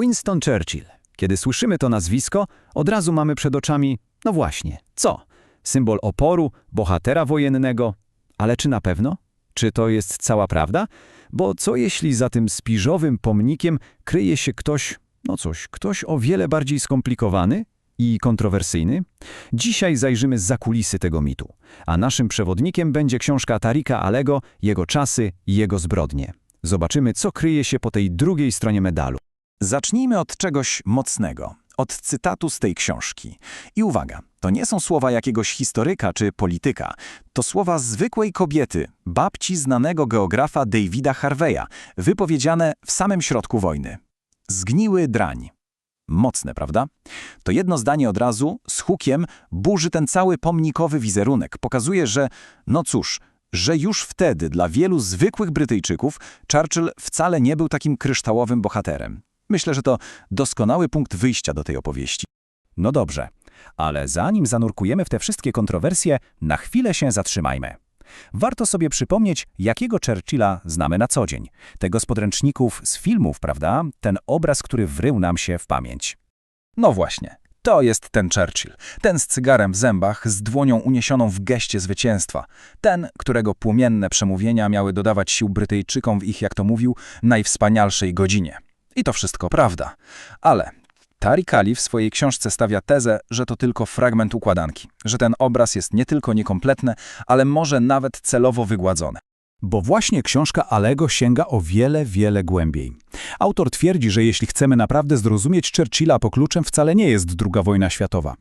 Winston Churchill. Kiedy słyszymy to nazwisko, od razu mamy przed oczami, no właśnie, co? Symbol oporu, bohatera wojennego. Ale czy na pewno? Czy to jest cała prawda? Bo co jeśli za tym spiżowym pomnikiem kryje się ktoś, no coś, ktoś o wiele bardziej skomplikowany i kontrowersyjny? Dzisiaj zajrzymy za kulisy tego mitu, a naszym przewodnikiem będzie książka Tarika Alego, jego czasy i jego zbrodnie. Zobaczymy, co kryje się po tej drugiej stronie medalu. Zacznijmy od czegoś mocnego, od cytatu z tej książki. I uwaga, to nie są słowa jakiegoś historyka czy polityka. To słowa zwykłej kobiety, babci znanego geografa Davida Harveya, wypowiedziane w samym środku wojny. Zgniły drań. Mocne, prawda? To jedno zdanie od razu, z hukiem, burzy ten cały pomnikowy wizerunek. Pokazuje, że, no cóż, że już wtedy dla wielu zwykłych Brytyjczyków Churchill wcale nie był takim kryształowym bohaterem. Myślę, że to doskonały punkt wyjścia do tej opowieści. No dobrze, ale zanim zanurkujemy w te wszystkie kontrowersje, na chwilę się zatrzymajmy. Warto sobie przypomnieć, jakiego Churchilla znamy na co dzień. Tego z podręczników, z filmów, prawda? Ten obraz, który wrył nam się w pamięć. No właśnie, to jest ten Churchill. Ten z cygarem w zębach, z dłonią uniesioną w geście zwycięstwa. Ten, którego płomienne przemówienia miały dodawać sił Brytyjczykom w ich, jak to mówił, najwspanialszej godzinie. I to wszystko prawda. Ale Tariq Ali w swojej książce stawia tezę, że to tylko fragment układanki, że ten obraz jest nie tylko niekompletny, ale może nawet celowo wygładzony. Bo właśnie książka Alego sięga o wiele, wiele głębiej. Autor twierdzi, że jeśli chcemy naprawdę zrozumieć Churchilla, po kluczem wcale nie jest II wojna światowa.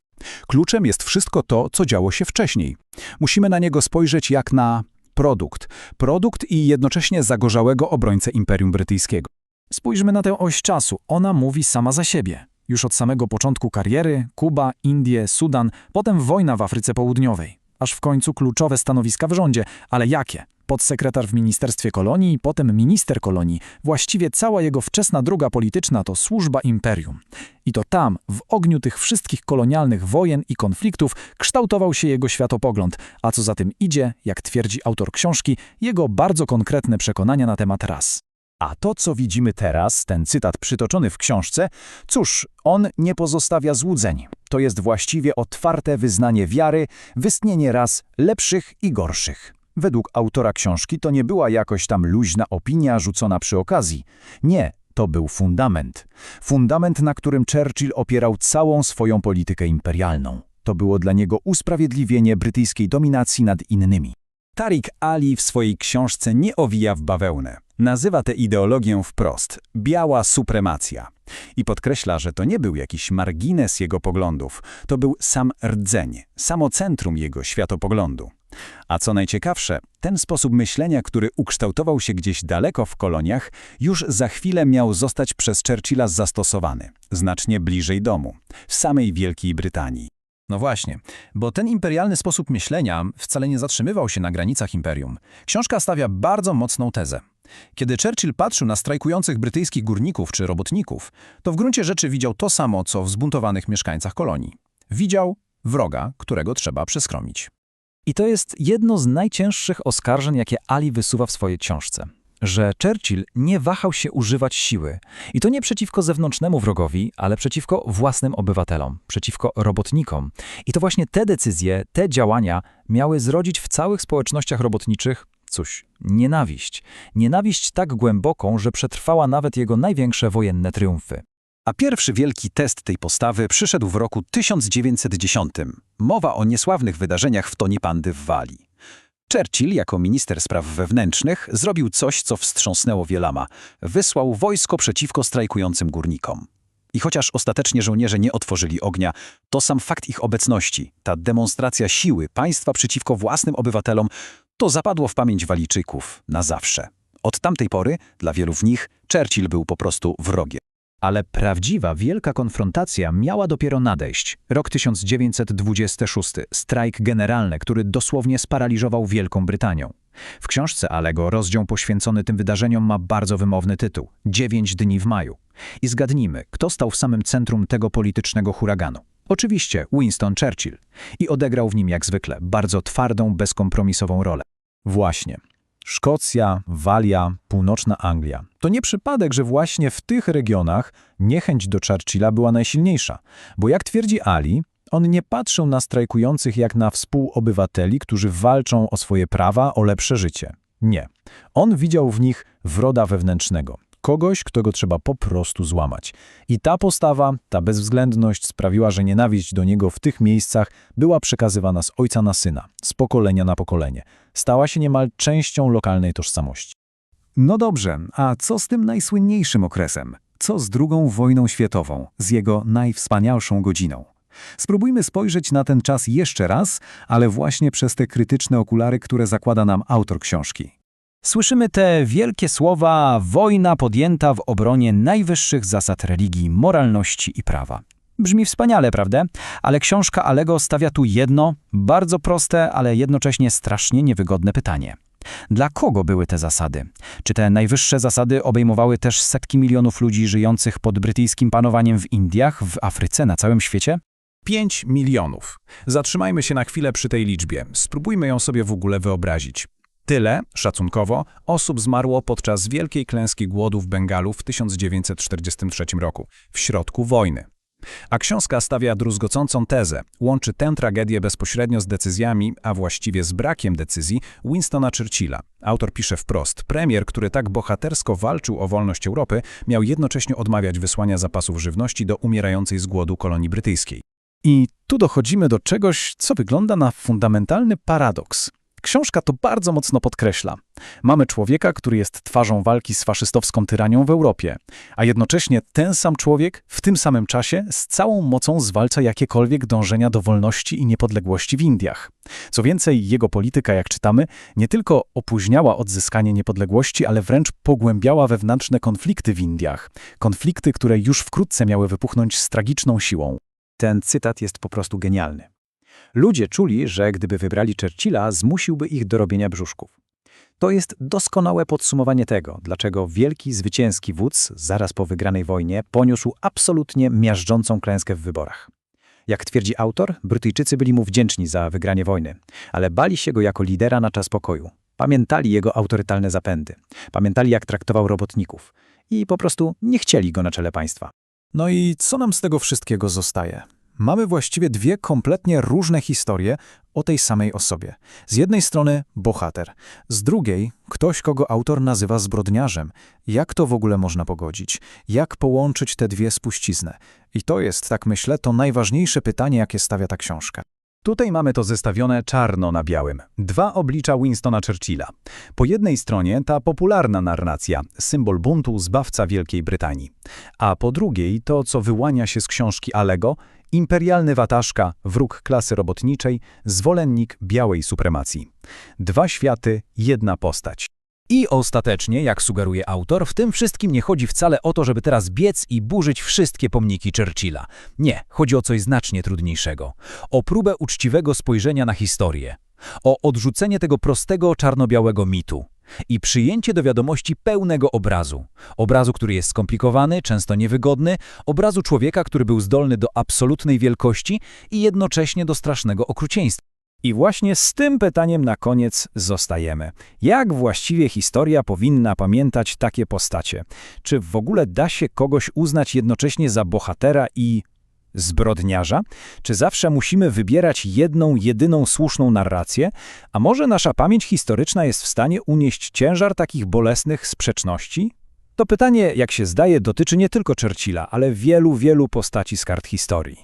Kluczem jest wszystko to, co działo się wcześniej. Musimy na niego spojrzeć jak na produkt. Produkt i jednocześnie zagorzałego obrońcę Imperium Brytyjskiego. Spójrzmy na tę oś czasu. Ona mówi sama za siebie. Już od samego początku kariery Kuba, Indie, Sudan, potem wojna w Afryce Południowej. Aż w końcu kluczowe stanowiska w rządzie. Ale jakie? Podsekretarz w Ministerstwie Kolonii, potem minister kolonii. Właściwie cała jego wczesna druga polityczna to służba imperium. I to tam, w ogniu tych wszystkich kolonialnych wojen i konfliktów, kształtował się jego światopogląd, a co za tym idzie, jak twierdzi autor książki, jego bardzo konkretne przekonania na temat ras. A to, co widzimy teraz, ten cytat przytoczony w książce, cóż, on nie pozostawia złudzeń. To jest właściwie otwarte wyznanie wiary w istnienie ras lepszych i gorszych. Według autora książki to nie była jakoś tam luźna opinia rzucona przy okazji. Nie, to był fundament. Fundament, na którym Churchill opierał całą swoją politykę imperialną. To było dla niego usprawiedliwienie brytyjskiej dominacji nad innymi. Tariq Ali w swojej książce nie owija w bawełnę. Nazywa tę ideologię wprost – biała supremacja. I podkreśla, że to nie był jakiś margines jego poglądów, to był sam rdzeń, samo centrum jego światopoglądu. A co najciekawsze, ten sposób myślenia, który ukształtował się gdzieś daleko w koloniach, już za chwilę miał zostać przez Churchilla zastosowany, znacznie bliżej domu, w samej Wielkiej Brytanii. No właśnie, bo ten imperialny sposób myślenia wcale nie zatrzymywał się na granicach imperium. Książka stawia bardzo mocną tezę. Kiedy Churchill patrzył na strajkujących brytyjskich górników czy robotników, to w gruncie rzeczy widział to samo, co w zbuntowanych mieszkańcach kolonii. Widział wroga, którego trzeba przeskromić. I to jest jedno z najcięższych oskarżeń, jakie Ali wysuwa w swojej książce. Że Churchill nie wahał się używać siły. I to nie przeciwko zewnętrznemu wrogowi, ale przeciwko własnym obywatelom, przeciwko robotnikom. I to właśnie te decyzje, te działania miały zrodzić w całych społecznościach robotniczych Cóż, nienawiść. Nienawiść tak głęboką, że przetrwała nawet jego największe wojenne triumfy. A pierwszy wielki test tej postawy przyszedł w roku 1910. Mowa o niesławnych wydarzeniach w Tonipandy w Walii. Churchill, jako minister spraw wewnętrznych, zrobił coś, co wstrząsnęło wielama. Wysłał wojsko przeciwko strajkującym górnikom. I chociaż ostatecznie żołnierze nie otworzyli ognia, to sam fakt ich obecności, ta demonstracja siły państwa przeciwko własnym obywatelom, to zapadło w pamięć Walijczyków na zawsze. Od tamtej pory dla wielu z nich Churchill był po prostu wrogiem. Ale prawdziwa wielka konfrontacja miała dopiero nadejść. Rok 1926, strajk generalny, który dosłownie sparaliżował Wielką Brytanią. W książce Alego rozdział poświęcony tym wydarzeniom ma bardzo wymowny tytuł – Dziewięć dni w maju. I zgadnijmy, kto stał w samym centrum tego politycznego huraganu. Oczywiście Winston Churchill. I odegrał w nim jak zwykle bardzo twardą, bezkompromisową rolę. Właśnie. Szkocja, Walia, północna Anglia. To nie przypadek, że właśnie w tych regionach niechęć do Churchilla była najsilniejsza, bo jak twierdzi Ali, on nie patrzył na strajkujących jak na współobywateli, którzy walczą o swoje prawa, o lepsze życie. Nie. On widział w nich wroda wewnętrznego. Kogoś, kto go trzeba po prostu złamać. I ta postawa, ta bezwzględność sprawiła, że nienawiść do niego w tych miejscach była przekazywana z ojca na syna, z pokolenia na pokolenie. Stała się niemal częścią lokalnej tożsamości. No dobrze, a co z tym najsłynniejszym okresem? Co z II wojną światową, z jego najwspanialszą godziną? Spróbujmy spojrzeć na ten czas jeszcze raz, ale właśnie przez te krytyczne okulary, które zakłada nam autor książki. Słyszymy te wielkie słowa wojna podjęta w obronie najwyższych zasad religii, moralności i prawa. Brzmi wspaniale, prawda? Ale książka Alego stawia tu jedno, bardzo proste, ale jednocześnie strasznie niewygodne pytanie. Dla kogo były te zasady? Czy te najwyższe zasady obejmowały też setki milionów ludzi żyjących pod brytyjskim panowaniem w Indiach, w Afryce, na całym świecie? 5 milionów. Zatrzymajmy się na chwilę przy tej liczbie. Spróbujmy ją sobie w ogóle wyobrazić. Tyle, szacunkowo, osób zmarło podczas wielkiej klęski głodu w Bengalu w 1943 roku, w środku wojny. A książka stawia druzgocącą tezę, łączy tę tragedię bezpośrednio z decyzjami, a właściwie z brakiem decyzji Winstona Churchilla. Autor pisze wprost, premier, który tak bohatersko walczył o wolność Europy, miał jednocześnie odmawiać wysłania zapasów żywności do umierającej z głodu kolonii brytyjskiej. I tu dochodzimy do czegoś, co wygląda na fundamentalny paradoks. Książka to bardzo mocno podkreśla. Mamy człowieka, który jest twarzą walki z faszystowską tyranią w Europie, a jednocześnie ten sam człowiek w tym samym czasie z całą mocą zwalcza jakiekolwiek dążenia do wolności i niepodległości w Indiach. Co więcej, jego polityka, jak czytamy, nie tylko opóźniała odzyskanie niepodległości, ale wręcz pogłębiała wewnętrzne konflikty w Indiach. Konflikty, które już wkrótce miały wypuchnąć z tragiczną siłą. Ten cytat jest po prostu genialny. Ludzie czuli, że gdyby wybrali Churchilla, zmusiłby ich do robienia brzuszków. To jest doskonałe podsumowanie tego, dlaczego wielki zwycięski wódz zaraz po wygranej wojnie poniósł absolutnie miażdżącą klęskę w wyborach. Jak twierdzi autor, Brytyjczycy byli mu wdzięczni za wygranie wojny, ale bali się go jako lidera na czas pokoju. Pamiętali jego autorytalne zapędy, pamiętali jak traktował robotników i po prostu nie chcieli go na czele państwa. No i co nam z tego wszystkiego zostaje? Mamy właściwie dwie kompletnie różne historie o tej samej osobie. Z jednej strony bohater, z drugiej ktoś, kogo autor nazywa zbrodniarzem. Jak to w ogóle można pogodzić? Jak połączyć te dwie spuścizny? I to jest, tak myślę, to najważniejsze pytanie, jakie stawia ta książka. Tutaj mamy to zestawione czarno na białym. Dwa oblicza Winstona Churchilla. Po jednej stronie ta popularna narracja, symbol buntu, zbawca Wielkiej Brytanii. A po drugiej to, co wyłania się z książki Alego, imperialny wataszka, wróg klasy robotniczej, zwolennik białej supremacji. Dwa światy, jedna postać. I ostatecznie, jak sugeruje autor, w tym wszystkim nie chodzi wcale o to, żeby teraz biec i burzyć wszystkie pomniki Churchilla. Nie, chodzi o coś znacznie trudniejszego. O próbę uczciwego spojrzenia na historię. O odrzucenie tego prostego czarno-białego mitu. I przyjęcie do wiadomości pełnego obrazu. Obrazu, który jest skomplikowany, często niewygodny, obrazu człowieka, który był zdolny do absolutnej wielkości i jednocześnie do strasznego okrucieństwa. I właśnie z tym pytaniem na koniec zostajemy. Jak właściwie historia powinna pamiętać takie postacie? Czy w ogóle da się kogoś uznać jednocześnie za bohatera i zbrodniarza? Czy zawsze musimy wybierać jedną, jedyną słuszną narrację? A może nasza pamięć historyczna jest w stanie unieść ciężar takich bolesnych sprzeczności? To pytanie, jak się zdaje, dotyczy nie tylko Churchilla, ale wielu, wielu postaci z kart historii.